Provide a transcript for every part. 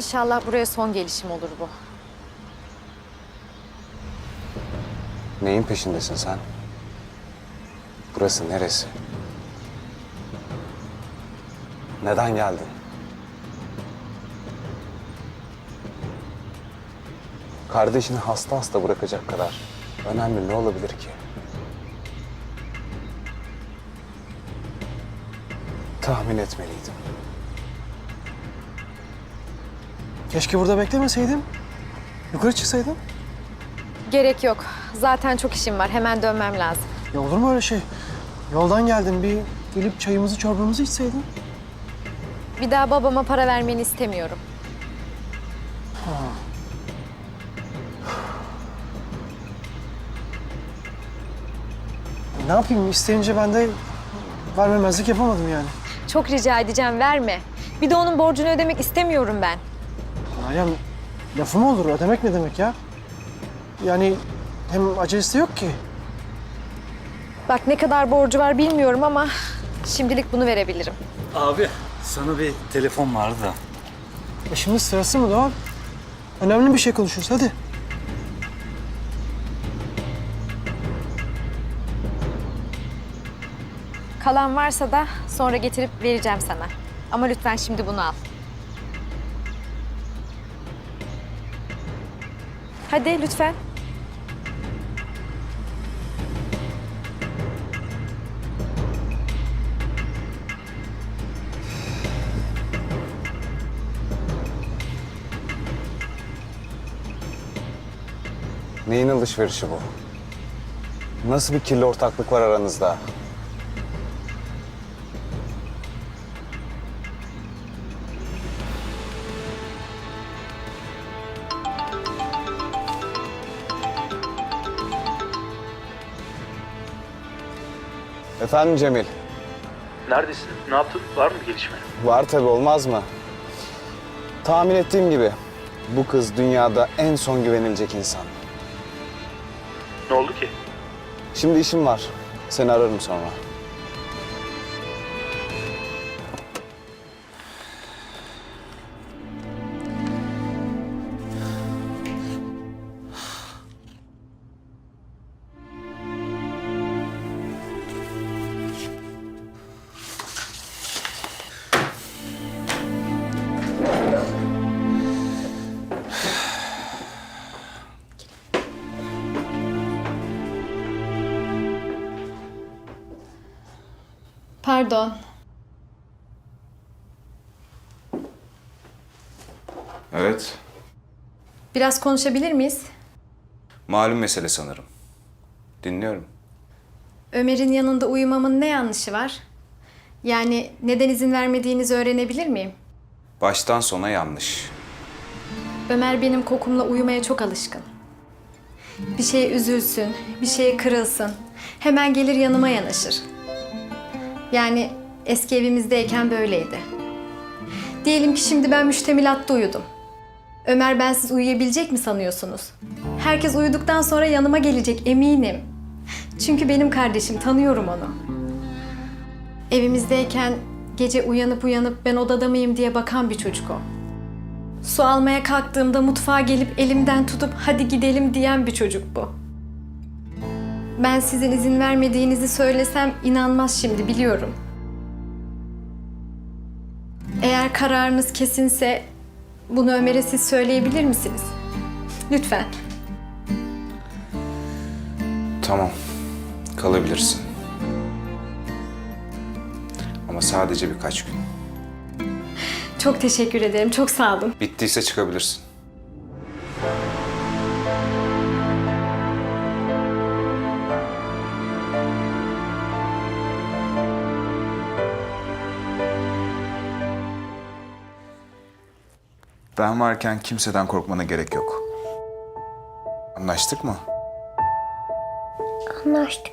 İnşallah buraya son gelişim olur bu. Neyin peşindesin sen? Burası neresi? Neden geldin? Kardeşini hasta hasta bırakacak kadar önemli ne olabilir ki? Tahmin etmeliydim. Keşke burada beklemeseydim. Yukarı çıksaydım. Gerek yok. Zaten çok işim var. Hemen dönmem lazım. Ya olur mu öyle şey? Yoldan geldim. Bir gelip çayımızı çorbamızı içseydin. Bir daha babama para vermeni istemiyorum. Ne yapayım? İsteyince ben de vermemezlik yapamadım yani. Çok rica edeceğim verme. Bir de onun borcunu ödemek istemiyorum ben. Meryem lafı mı olur? Ödemek ne demek ya? Yani hem acelesi yok ki. Bak ne kadar borcu var bilmiyorum ama şimdilik bunu verebilirim. Abi sana bir telefon vardı da. E şimdi sırası mı Doğan? Önemli bir şey konuşuyoruz hadi. Kalan varsa da sonra getirip vereceğim sana. Ama lütfen şimdi bunu al. Hadi lütfen. Neyin alışverişi bu? Nasıl bir kirli ortaklık var aranızda? Efendim Cemil. Neredesin? Ne yaptın? Var mı gelişme? Var tabii olmaz mı? Tahmin ettiğim gibi bu kız dünyada en son güvenilecek insan. Ne oldu ki? Şimdi işim var. Seni ararım sonra. Pardon. Evet, Biraz konuşabilir miyiz? malum mesele sanırım. Dinliyorum. Ömer'in yanında uyumamın ne yanlışı var? Yani neden izin vermediğinizi öğrenebilir miyim? Baştan sona yanlış. Ömer benim kokumla uyumaya çok alışkın. Bir şeye üzülsün, bir şeye kırılsın. Hemen gelir yanıma yanaşır. Yani eski evimizdeyken böyleydi. Diyelim ki şimdi ben müştemilatta uyudum. Ömer bensiz uyuyabilecek mi sanıyorsunuz? Herkes uyuduktan sonra yanıma gelecek eminim. Çünkü benim kardeşim tanıyorum onu. Evimizdeyken gece uyanıp uyanıp ben odada mıyım diye bakan bir çocuk o. Su almaya kalktığımda mutfağa gelip elimden tutup hadi gidelim diyen bir çocuk bu. Ben sizin izin vermediğinizi söylesem inanmaz şimdi biliyorum. Eğer kararınız kesinse bunu Ömer'e siz söyleyebilir misiniz? Lütfen. Tamam, kalabilirsin. Ama sadece birkaç gün. Çok teşekkür ederim. Çok sağ olun. Bittiyse çıkabilirsin. Ben varken kimseden korkmana gerek yok. Anlaştık mı? Anlaştık.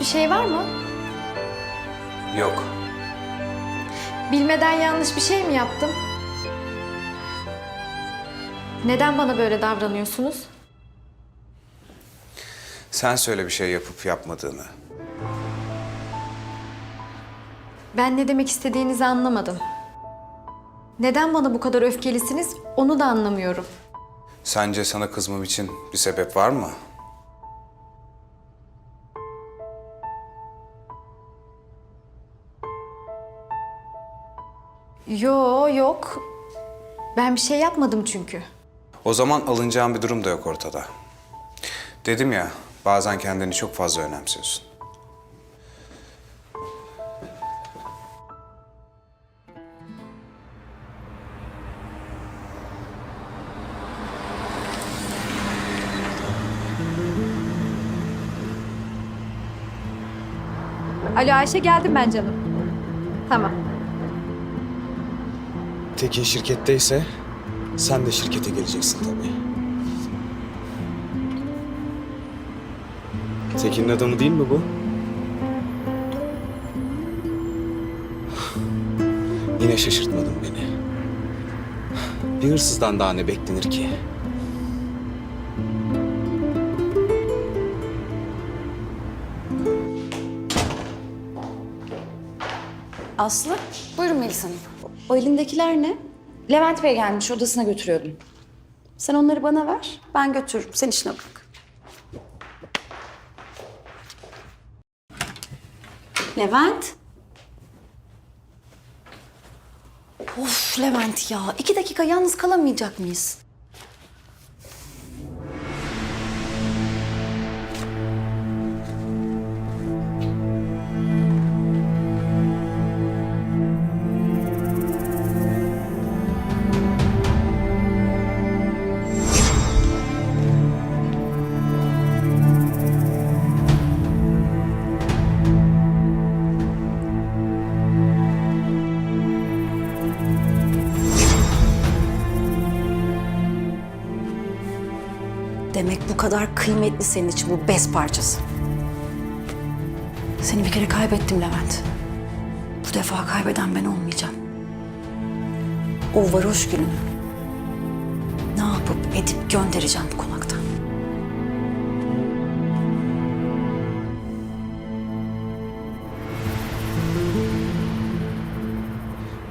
Bir şey var mı? Yok. Bilmeden yanlış bir şey mi yaptım? Neden bana böyle davranıyorsunuz? Sen söyle bir şey yapıp yapmadığını. Ben ne demek istediğinizi anlamadım. Neden bana bu kadar öfkelisiniz onu da anlamıyorum. Sence sana kızmam için bir sebep var mı? Yo yok. Ben bir şey yapmadım çünkü. O zaman alınacağın bir durum da yok ortada. Dedim ya, bazen kendini çok fazla önemsiyorsun. Alo Ayşe geldim ben canım. Tamam. Tekin şirketteyse sen de şirkete geleceksin tabii. Tekin'in adamı değil mi bu? Yine şaşırtmadın beni. Bir hırsızdan daha ne beklenir ki? Aslı, buyurun Melis Hanım. O elindekiler ne? Levent Bey gelmiş, odasına götürüyordum. Sen onları bana ver, ben götürürüm. Sen işine bak. Levent. Of Levent ya, iki dakika yalnız kalamayacak mıyız? Kıymetli senin için bu bez parçası. Seni bir kere kaybettim Levent. Bu defa kaybeden ben olmayacağım. O varoş gününü ne yapıp edip göndereceğim bu konaktan.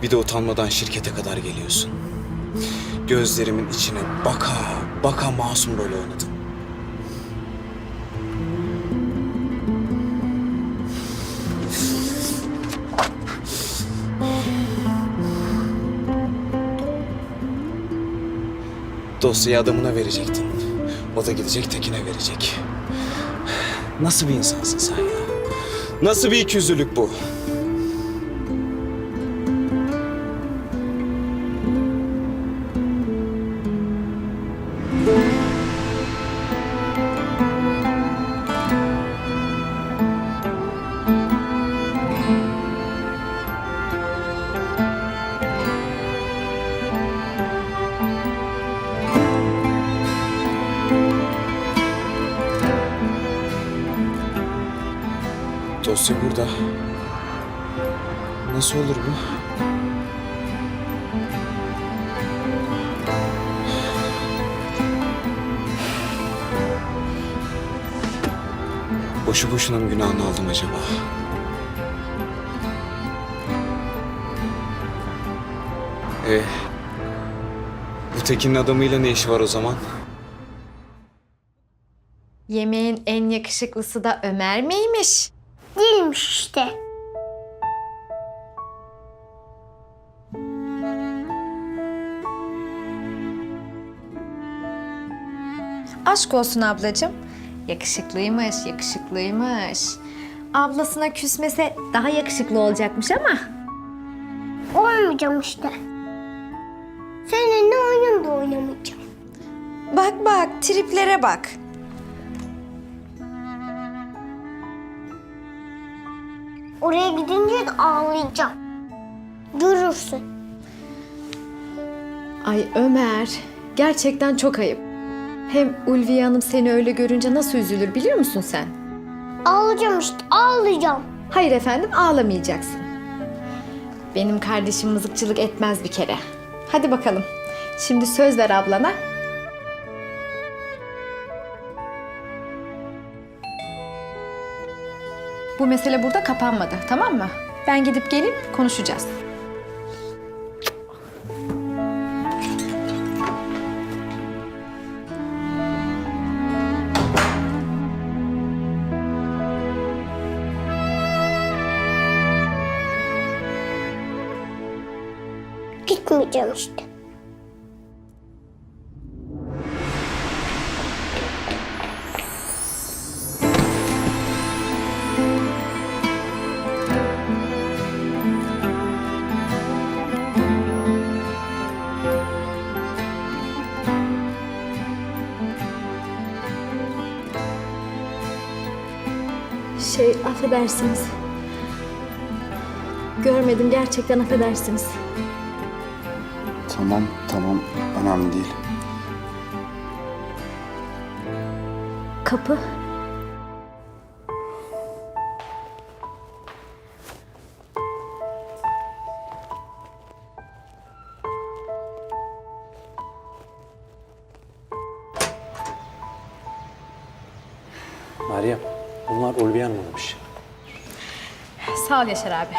Bir de utanmadan şirkete kadar geliyorsun. Gözlerimin içine baka baka masum böyle oynadın. Dosyayı adamına verecektin. O da gidecek Tekin'e verecek. Nasıl bir insansın sen ya? Nasıl bir ikiyüzlülük bu? Boşu boşuna mı günahını aldım acaba? Ee, bu Tekin'in adamıyla ne işi var o zaman? Yemeğin en yakışıklısı da Ömer miymiş? Değilmiş işte. Aşk olsun ablacığım. Yakışıklıymış, yakışıklıymış. Ablasına küsmese daha yakışıklı olacakmış ama. Olmayacağım işte. Seninle oyun da oynamayacağım. Bak bak, triplere bak. Oraya gidince de ağlayacağım. Görürsün. Ay Ömer, gerçekten çok ayıp. Hem Ulviye Hanım seni öyle görünce nasıl üzülür biliyor musun sen? Ağlayacağım işte ağlayacağım. Hayır efendim ağlamayacaksın. Benim kardeşim mızıkçılık etmez bir kere. Hadi bakalım. Şimdi söz ver ablana. Bu mesele burada kapanmadı tamam mı? Ben gidip gelip konuşacağız. Gitmeyeceğim işte. Şey affedersiniz. Görmedim gerçekten affedersiniz. Tamam, tamam. Önemli değil. Kapı. Meryem, bunlar Ulviye Hanım'mış. Sağ ol Yaşar abi.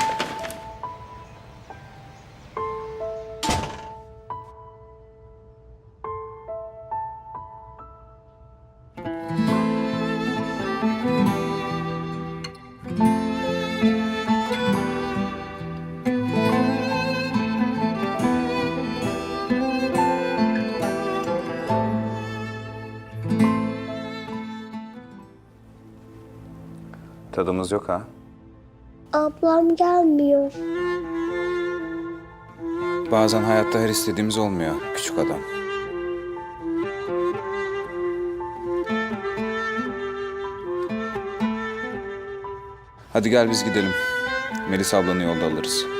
Tadımız yok ha. Ablam gelmiyor. Bazen hayatta her istediğimiz olmuyor küçük adam. Hadi gel biz gidelim. Melis ablanı yolda alırız.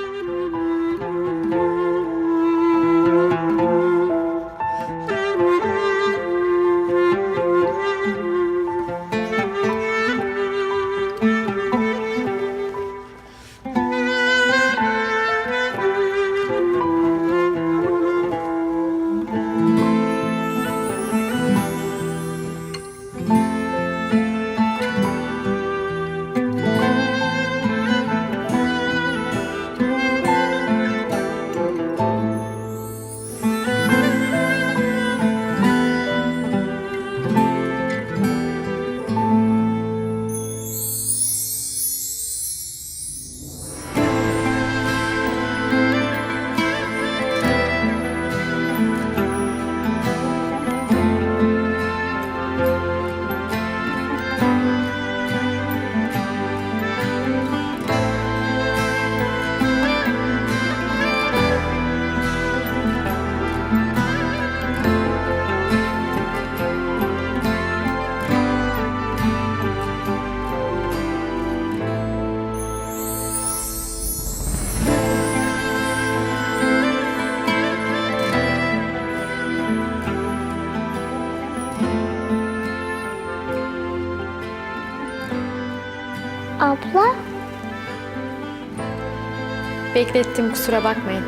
Beklettim kusura bakmayın.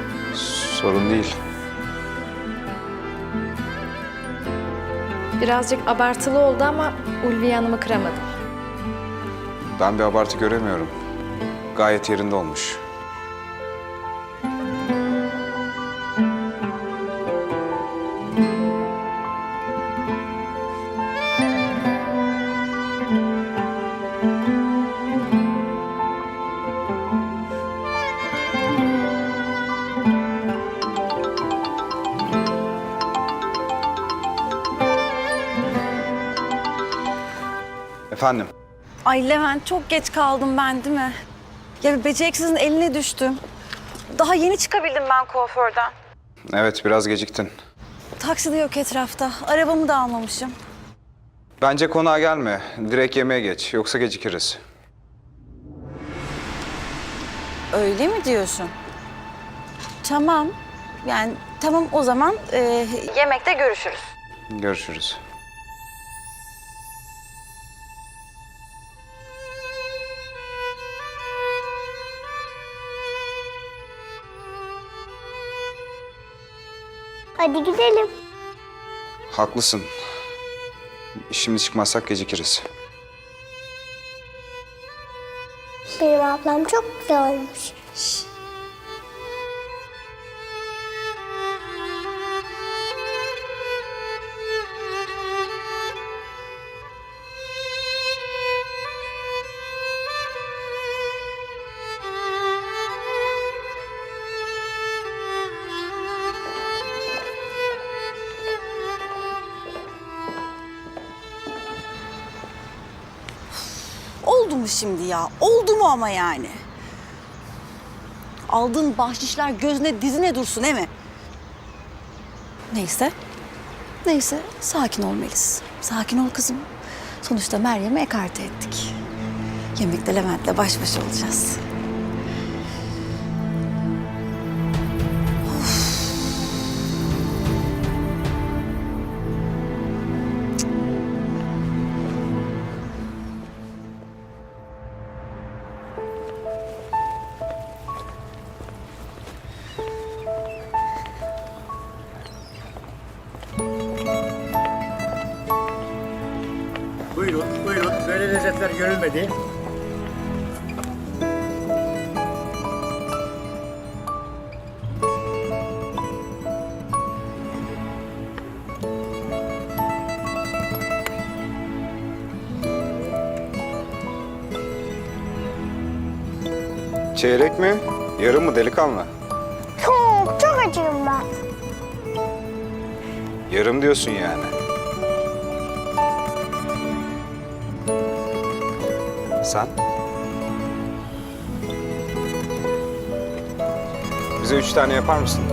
Sorun değil. Birazcık abartılı oldu ama Ulviye Hanım'ı kıramadım. Ben bir abartı göremiyorum. Gayet yerinde olmuş. Efendim? Ay Levent çok geç kaldım ben değil mi? Ya beceriksizin eline düştüm. Daha yeni çıkabildim ben kuaförden. Evet, biraz geciktin. Taksi de yok etrafta. Arabamı da almamışım. Bence konağa gelme. Direkt yemeğe geç. Yoksa gecikiriz. Öyle mi diyorsun? Tamam. Yani tamam o zaman e, yemekte görüşürüz. Görüşürüz. Hadi gidelim. Haklısın. Şimdi çıkmazsak gecikiriz. Benim ablam çok güzel olmuş. Oldu mu şimdi ya? Oldu mu ama yani? Aldığın bahşişler gözüne dizine dursun değil mi? Neyse. Neyse sakin ol Melis. Sakin ol kızım. Sonuçta Meryem'i ekarte ettik. Yemekte Levent'le baş başa olacağız. Çeyrek mi? Yarım mı delikanlı? Çok çok acıyım ben. Yarım diyorsun yani. Sen? Bize üç tane yapar mısın?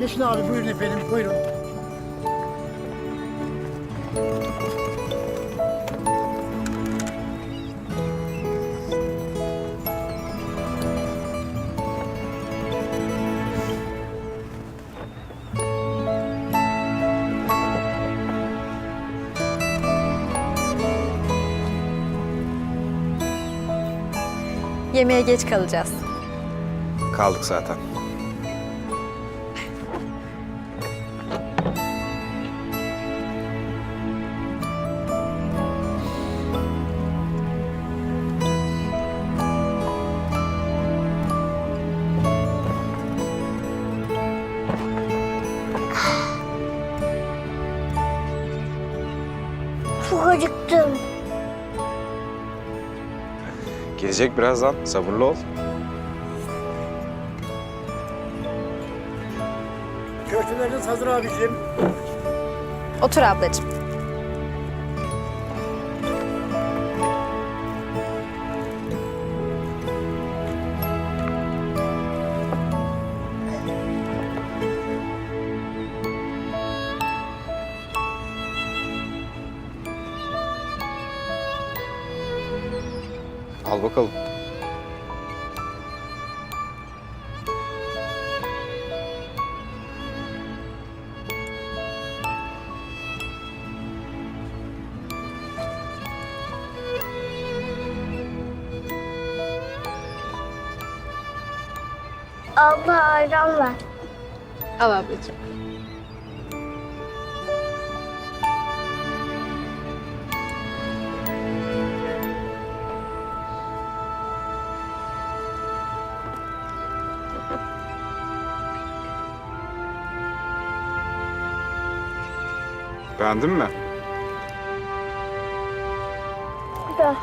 Geçin abi buyurun efendim buyurun. Yemeğe geç kalacağız. Kaldık zaten. Çok acıktım. Gelecek birazdan. Sabırlı ol. Köfteleriniz hazır abicim. Otur ablacığım. Al bakalım. Abla ayran ver. Al ablacığım. Beğendin mi? Güzel.